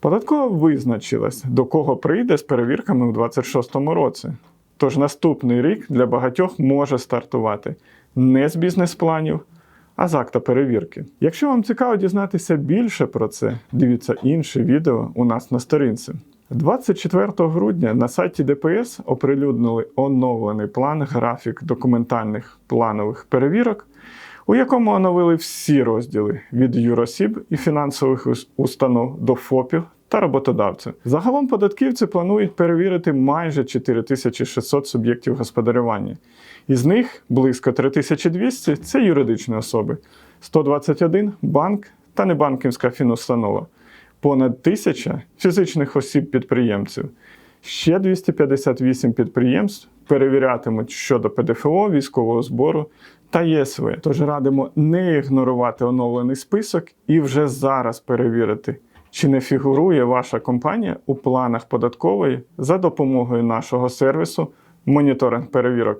Податкова визначилась, до кого прийде з перевірками у 2026 році. Тож наступний рік для багатьох може стартувати не з бізнес-планів, а з акта перевірки. Якщо вам цікаво дізнатися більше про це, дивіться інше відео у нас на сторінці. 24 грудня на сайті ДПС оприлюднили оновлений план графік документальних планових перевірок, у якому оновили всі розділи від юросіб і фінансових установ до ФОПів та роботодавців. Загалом податківці планують перевірити майже 4600 суб'єктів господарювання. Із них близько 3200 це юридичні особи, 121 банк та небанківська фінустанова, понад 1000 фізичних осіб-підприємців. Ще 258 підприємств перевірятимуть щодо ПДФО, військового збору та ЄСВ. Тож радимо не ігнорувати оновлений список і вже зараз перевірити, чи не фігурує ваша компанія у планах податкової за допомогою нашого сервісу моніторинг перевірок.